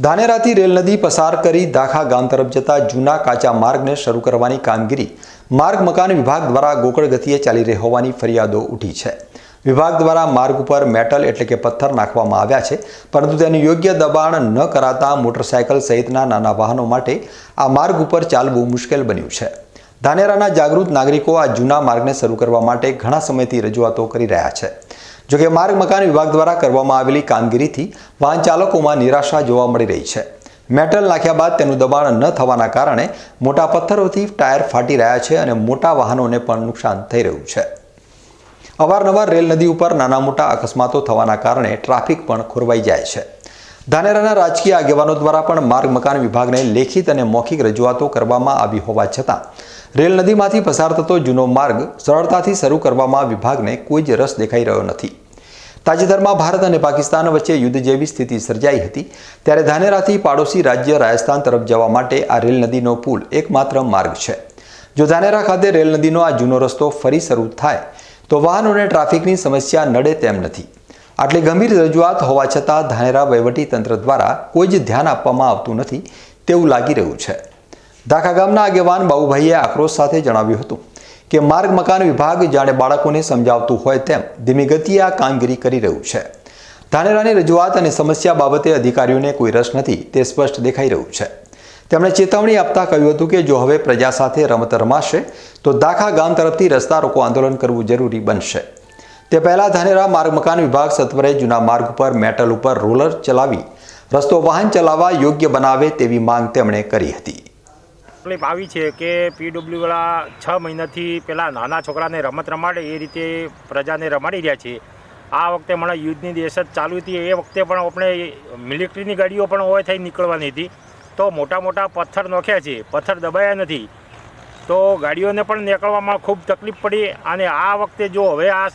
ધાનેરાથી rail નદી પસાર કરી દાખા ગામ તરફ જતા જૂના કાચા માર્ગને શરૂ કરવાની કામગીરી માર્ગ મકાન વિભાગ દ્વારા ગોકળ ગતિએ ચાલી રહી હોવાની ફરિયાદો ઉઠી છે. વિભાગ દ્વારા માર્ગ ઉપર મેટલ એટલે કે પથ્થર નાખવામાં આવ્યા છે, પરંતુ તેનું યોગ્ય દબાણ ન કરાતા મોટરસાયકલ સહિતના નાના વાહનો માટે આ માર્ગ ઉપર ચાલવું મુશ્કેલ બન્યું છે. ધાનેરાના જાગૃત નાગરિકો આ જૂના માર્ગને શરૂ કરવા માટે ઘણા સમયથી રજૂઆતો કરી રહ્યા છે. જોકે માર્ગ મકાન વિભાગ દ્વારા કરવામાં આવેલી કામગીરીથી વાહન ચાલકોમાં નિરાશા જોવા મળી રહી છે. મેટલ નાખ્યા બાદ તેનું દબાણ ન થવાના કારણે મોટા પથ્થરોથી ટાયર ફાટી રહ્યા છે અને મોટા વાહનોને પણ નુકસાન થઈ રહ્યું છે. અવારનવાર રેલ નદી ઉપર નાના મોટા અકસ્માતો થવાના કારણે ટ્રાફિક પણ ખોરવાઈ જાય છે. ધાનેરાના રાજકીય આગેવાનો દ્વારા પણ માર્ગ મકાન વિભાગને લેખિત અને મૌખિક રજૂઆતો કરવામાં આવી હોવા છતાં, રેલ નદીમાંથી પસાર થતો જૂનો માર્ગ સરળતાથી શરૂ કરવામાં વિભાગને કોઈ જ રસ દેખાઈ રહ્યો નથી. તાજેતરમાં ભારત અને પાકિસ્તાન વચ્ચે યુદ્ધ જેવી સ્થિતિ સર્જાઈ હતી. ત્યારે ધાનેરાથી પાડોશી રાજ્ય રાજસ્થાન તરફ જવા માટે આ રેલ નદીનો પુલ એકમાત્ર માર્ગ છે. જો ધાનેરા ખાતે રેલ નદીનો આ જૂનો રસ્તો ફરી શરૂ થાય, તો વાહનોને ટ્રાફિકની સમસ્યા નડે તેમ નથી. આટલી ગંભીર રજૂઆત હોવા છતાં ધાનેરા વહીવટી તંત્ર દ્વારા કોઈ જ ધ્યાન આપવામાં આવતું નથી તેવું લાગી રહ્યું છે. ધાખા ગામના આગેવાન બાબુભાઈએ આક્રોશ સાથે જણાવ્યું હતું. કે માર્ગ, મકાન વિભાગ જાણે બાળકોને સમજાવતું હોય તેમ ધીમી ગતિએ આ કામગીરી કરી રહ્યું છે. ધાનેરાની રજૂઆત અને સમસ્યા બાબતે અધિકારીઓને કોઈ રસ નથી, તે સ્પષ્ટ દેખાઈ રહ્યું છે. તેમણે ચેતવણી આપતા કહ્યું હતું કે જો હવે પ્રજા સાથે રમત રમાશે, તો દાખા ગામ તરફથી રસ્તા રોકો આંદોલન કરવું જરૂરી બનશે. તે પહેલાં ધાનેરા માર્ગ, મકાન વિભાગ સત્વરે જૂના માર્ગ ઉપર મેટલ ઉપર રોલર ચલાવી, રસ્તો વાહન ચલાવવા યોગ્ય બનાવે તેવી માંગ તેમણે કરી હતી. તકલીફ આવી છે કે પીડબ્લ્યુવાળા છ મહિનાથી પેલા નાના છોકરાને રમત રમાડે, એ રીતે પ્રજાને રમાડી રહ્યા છે. આ વખતે મને યુદ્ધની દહેશત ચાલુ હતી, એ વખતે પણ આપણે મિલિટરીની ગાડીઓ પણ હોય થઈ નીકળવાની હતી. તો મોટા મોટા પથ્થર નોખ્યા છે, પથ્થર દબાયા નથી. તો ગાડીઓને પણ નીકળવામાં ખૂબ તકલીફ પડી અને આ વખતે જો હવે આ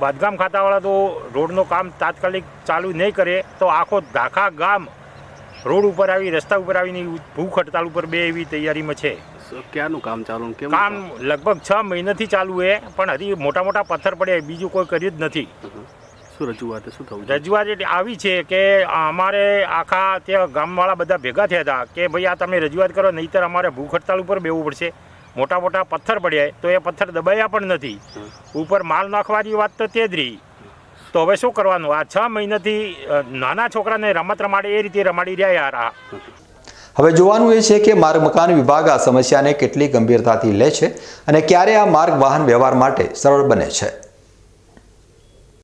બાંધકામ ખાતાવાળા તો રોડનું કામ તાત્કાલિક ચાલુ નહીં કરે, તો આખો ધાખા ગામ રોડ ઉપર આવી રસ્તા ઉપર આવીને ભૂખ હડતાલ ઉપર બે એવી તૈયારીમાં છે. ક્યાંનું કામ ચાલુ કેમ કામ? લગભગ છ મહિનાથી ચાલુ છે પણ હજી મોટા મોટા પથ્થર પડ્યા બીજું કોઈ કર્યું જ નથી. શું રજૂઆત શું થવું રજૂઆત એટલે આવી છે કે અમારે આખા ત્યાં ગામવાળા બધા ભેગા થયા હતા કે ભાઈ આ તમે રજૂઆત કરો નહીંતર અમારે ભૂખ હડતાલ ઉપર બેવું પડશે. મોટા મોટા પથ્થર પડ્યા તો એ પથ્થર દબાયા પણ નથી. ઉપર માલ નાખવાની વાત તો તે જ રહી. તો હવે શું કરવાનું? આ છ મહિનાથી નાના છોકરાને રમત રમાડે, એ રીતે રમાડી રહ્યા આ. હવે જોવાનું એ છે કે માર્ગ મકાન વિભાગ આ સમસ્યાને કેટલી ગંભીરતાથી લે છે અને ક્યારે આ માર્ગ વાહન વ્યવહાર માટે સરળ બને છે.